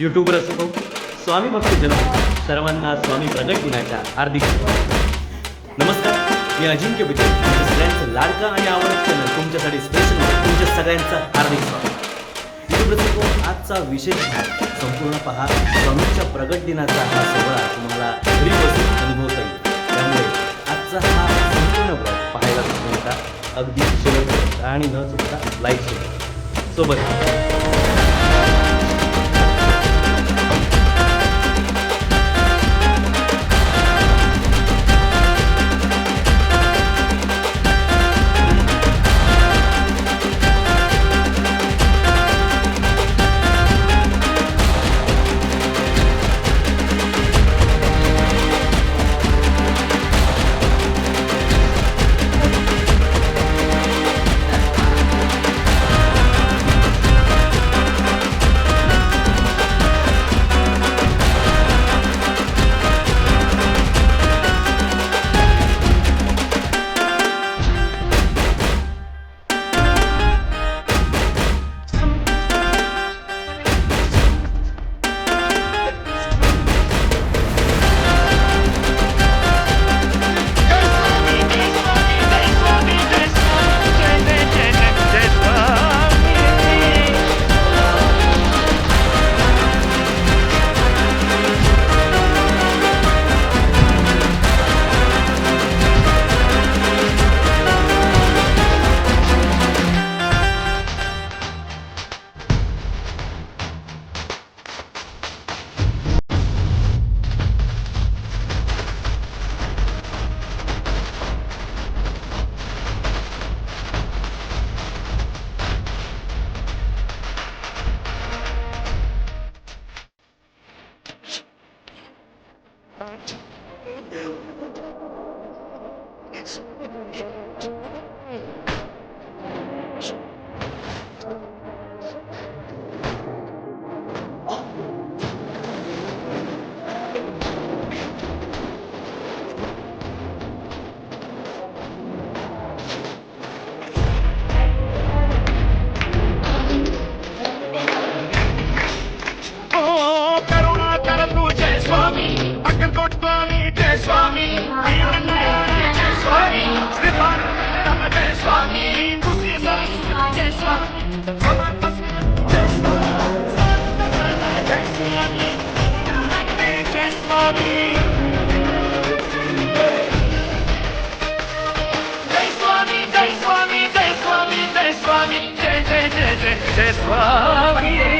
YouTuber असो भाऊ स्वामी भक्तजन सर्वांना स्वामी प्रगट दिनाच्या हार्दिक नमस्कार. मी अजिंक्य विजय सगळ्यांचं लाडका आणि आवडत तुमच्यासाठी स्पेशल म्हणजे तुमच्या सगळ्यांचं हार्दिक स्वागत. दृष्टिकोन आजचा विशेष भाग. संपूर्ण पहा स्वामींच्या प्रगट दिनाचा हा सोहळा तुम्हाला घरी बसून अनुभवता येईल. त्यामुळे आजचा हा संपूर्ण ब्लॉग पाहायला तुम्ही नका अगदी शेवटपर्यंत आणि न चुकता लाईक शेअर सोबत Thanks. जय स्वामी तुझी जय स्वामी जय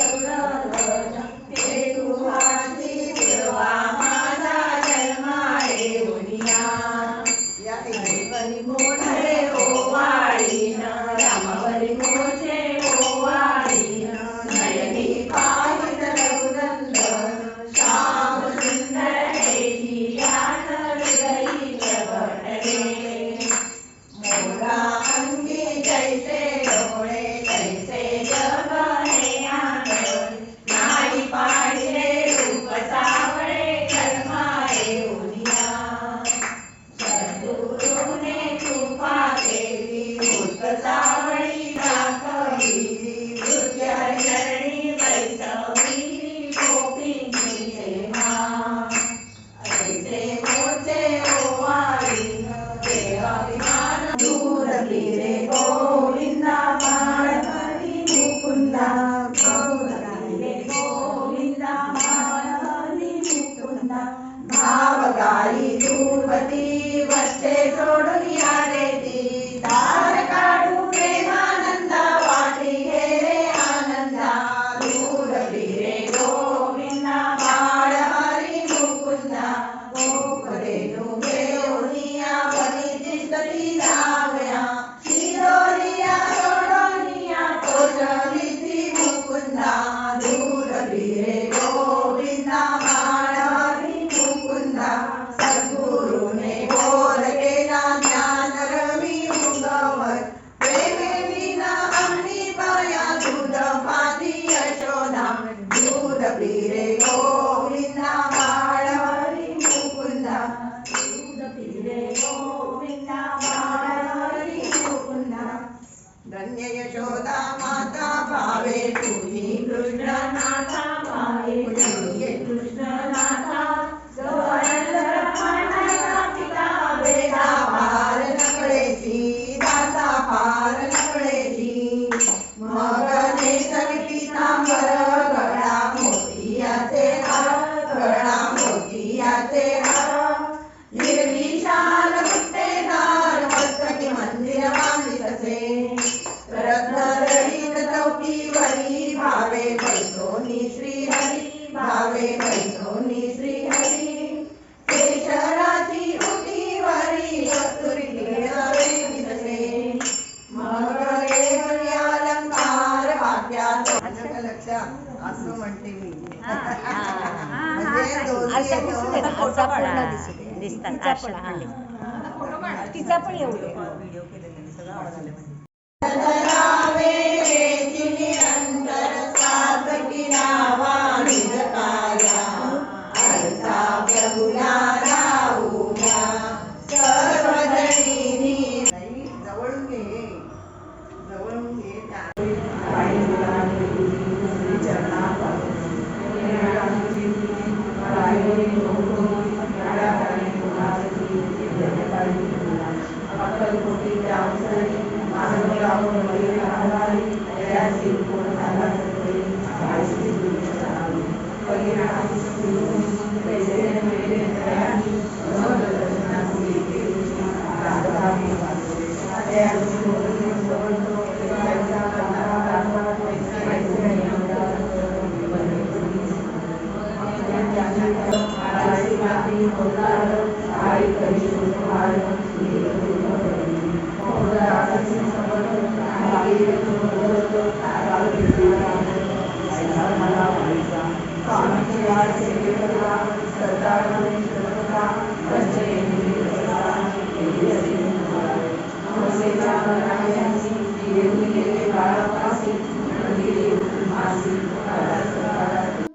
असं म्हणते मी. तिचा पण येऊ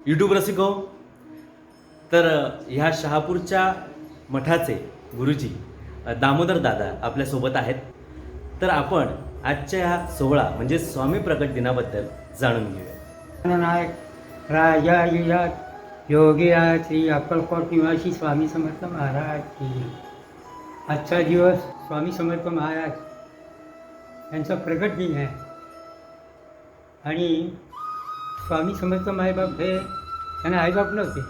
यूट्यूब रसिको तर ह्या शहापूरच्या मठाचे गुरुजी दामोदर दादा आपल्यासोबत आहेत. तर आपण आजच्या ह्या सोहळा म्हणजे स्वामी प्रकट दिनाबद्दल जाणून घेऊया. नायक राजा युजात योगी श्री अक्कलकोट निवासी स्वामी समर्थ महाराज की आजचा दिवस स्वामी समर्थ महाराज यांचा प्रगट दिन आहे. आणि स्वामी समर्थ मायबाप हे त्यांना आईबाप नव्हते.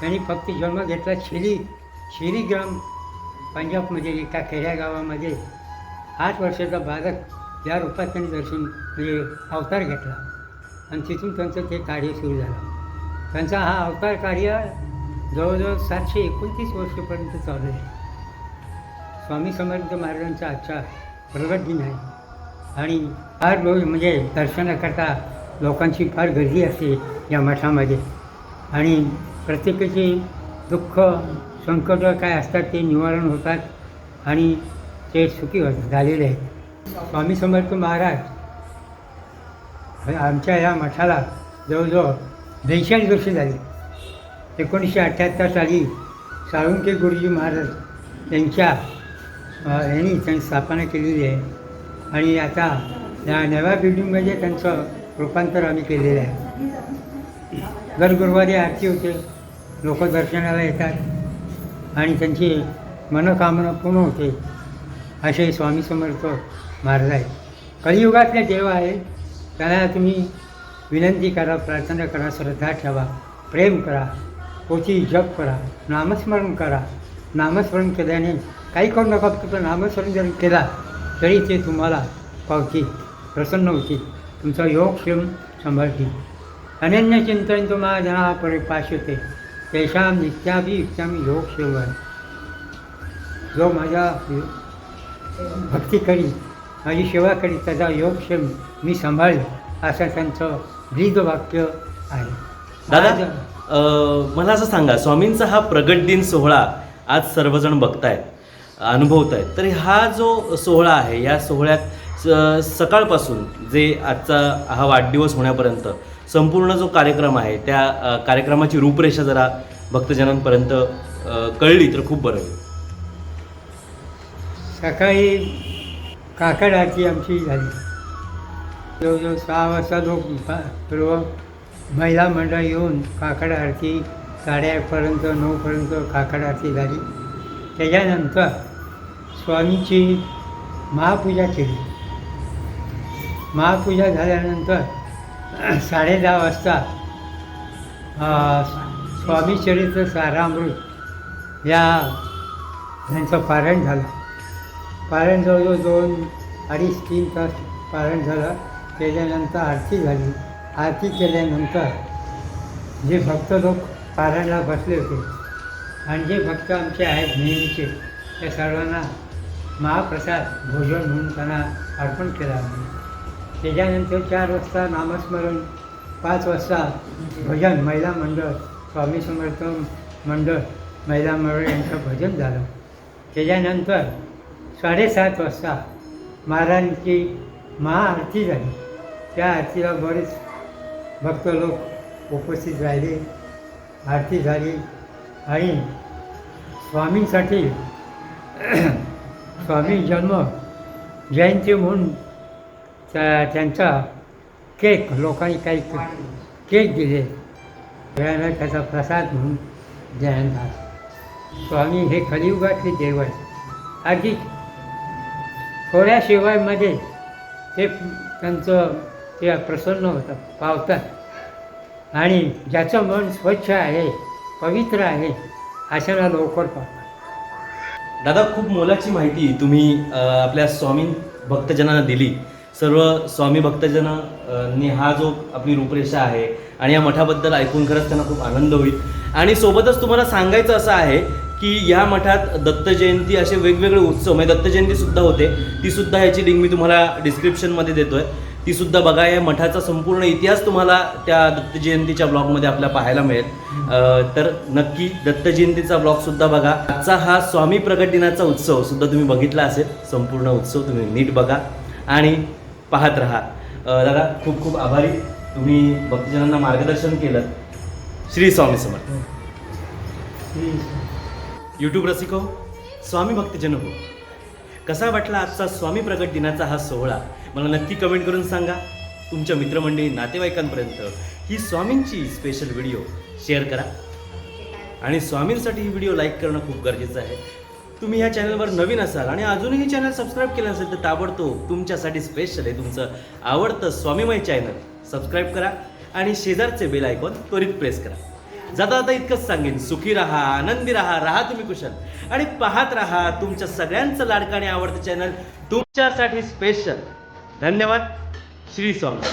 त्यांनी फक्त जन्म घेतला शिरी शिरीग्राम पंजाबमध्ये एका खेड्या गावामध्ये. आठ वर्षाचा बालक या रूपात त्यांनी दर्शन म्हणजे अवतार घेतला. आणि तिथून त्यांचं ते कार्य सुरू झालं. त्यांचा हा अवतार कार्य जवळजवळ सातशे एकोणतीस वर्षपर्यंत चालू आहे. स्वामी समर्थ महाराजांचा आजचा प्रगट दिन आहे. आणि फार लोक म्हणजे दर्शनाकरता लोकांची फार गर्दी असते या मठामध्ये. आणि प्रत्येकाची दुःख संकट काय असतात ते निवारण होतात आणि ते सुखी झालेले आहेत. स्वामी समर्थ महाराज आणि आमच्या या मठाला जवळजवळ बेचाळीस वर्ष झाली. एकोणीसशे अठ्ठ्याहत्तर साली साळुंके गुरुजी महाराज यांच्या यांनी त्यांनी स्थापना केलेली आहे. आणि आता या नव्या बिल्डिंगमध्ये त्यांचं रूपांतर आम्ही केलेलं आहे. दर गुरुवारी आरती होते. लोक दर्शनाला येतात. आणि त्यांची मनोकामना पूर्ण होते. असे स्वामी समर्थ महाराज आहेत. कलियुगातले देव आहे त्याला तुम्ही विनंती करा प्रार्थना करा श्रद्धा ठेवा प्रेम करा पोची जप करा नामस्मरण करा नामस्मरण केल्याने काही करू नका फक्त नामस्मरण जरी केला तरी ते तुम्हाला पावतील प्रसन्न होतील. तुमचा योगक्षेम सांभाळतील. अनन्य चिंतन तुम्हाला जना परिपाशते. तेषां नित्याभियुक्तामी योग क्षेम जो माझ्या भक्ती करी माझी सेवा करी त्याचा योगक्षेम मी सांभाळेल असं त्यांचं ब्रीद वाक्य आहे. दादा मला असं सांगा स्वामींचा हा प्रगट दिन सोहळा आज सर्वजण बघतायत अनुभवत आहेत तर हा जो सोहळा आहे या सोहळ्यात स- सकाळपासून जे आजचा हा वाढदिवस होण्यापर्यंत संपूर्ण जो कार्यक्रम आहे त्या कार्यक्रमाची रूपरेषा जरा भक्तजनांपर्यंत कळली तर खूप बरं होईल. सकाळी काकड आरती आमची झाली. जवळजवळ सहा वाजता लोक सर्व महिला मंडळ येऊन काकड आरती साडेआठपर्यंत नऊपर्यंत काकड आरती झाली. त्याच्यानंतर स्वामीची महापूजा केली. महापूजा झाल्यानंतर साडे दहा वाजता स्वामी चरित्र सारामृत या यांचं पारायण झालं. पारायण जवळजवळ दोन अडीच तीन तास पारायण झालं. त्याच्यानंतर आरती झाली. आरती केल्यानंतर जे भक्त लोक पारणला बसले होते आणि जे भक्त आमचे आहेत नेहमीचे त्या सर्वांना महाप्रसाद भोजन म्हणून त्यांना अर्पण केलं आम्ही. त्याच्यानंतर चार वाजता नामस्मरण पाच वाजता भजन महिला मंडळ स्वामी समर्थ मंडळ महिला मंडळ यांचं भजन झालं. त्याच्यानंतर साडेसात वाजता महाराजांची महाआरती झाली. त्या आरतीला बरेच भक्त लोक उपस्थित राहिले. आरती झाली आणि स्वामींसाठी स्वामी जन्म जयंती म्हणून त्या त्यांचा केक लोकांनी काही केक दिले. त्यानं त्याचा प्रसाद म्हणून द्यायला स्वामी हे कलियुगातले देव आहे अगदी थोड्या शिवायमध्ये ते त्यांचं ते प्रसन्न होतं पावतात. आणि ज्याचं मन स्वच्छ आहे पवित्र आहे अशाला लवकर पावतात. दादा खूप मोलाची माहिती तुम्ही आपल्या स्वामी भक्तजनांना दिली. सर्व स्वामी भक्तजनांनी हा जो आपली रूपरेषा आहे आणि या मठाबद्दल ऐकून खरंच त्यांना खूप आनंद होईल. आणि सोबतच तुम्हाला सांगायचं असं आहे की या मठात दत्त जयंती असे वेगवेगळे उत्सव म्हणजे दत्त जयंतीसुद्धा होते. ती सुद्धा ह्याची लिंक मी तुम्हाला डिस्क्रिप्शनमध्ये देतोय. ती सुद्धा बघा या मठाचा संपूर्ण इतिहास तुम्हाला त्या दत्त जयंतीच्या ब्लॉगमध्ये आपल्या पाहायला मिळेल. तर नक्की दत्त जयंतीचा ब्लॉग सुद्धा बघा. आजचा हा स्वामी प्रगट दिनाचा उत्सव सुद्धा तुम्ही बघितला असेल. संपूर्ण उत्सव तुम्ही नीट बघा आणि पाहत राहा. दादा खूप खूप आभारी. तुम्ही भक्तजनांना मार्गदर्शन केलं. श्री स्वामी समर्थ. हो. यूट्यूब रसिको स्वामी भक्तजन हो. कसा वाटला आजचा स्वामी प्रगट दिनाचा हा सोहळा? मला नक्की कमेंट करून सांगा. तुमच्या मित्रमंडळी नातेवाईकांपर्यंत ही स्वामींची स्पेशल व्हिडिओ शेअर करा. आणि स्वामींसाठी ही व्हिडिओ लाईक करणं खूप गरजेचं आहे. तुम्ही ह्या चॅनलवर नवीन असाल आणि अजूनही चॅनल सबस्क्राईब केलं असेल तर ताबडतोब तुमच्यासाठी स्पेशल आहे तुमचं आवडतं स्वामीमय चॅनल सबस्क्राईब करा आणि शेजारचे बेल आयकॉन त्वरित प्रेस करा. जाता जाता इतकंच सांगेन. सुखी राहा आनंदी राहा राहा तुम्ही कुशल. आणि पाहत राहा तुमच्या सगळ्यांचं लाडकं आणि आवडतं चॅनल तुमच्यासाठी स्पेशल धन्यवाद. श्री स्वामी.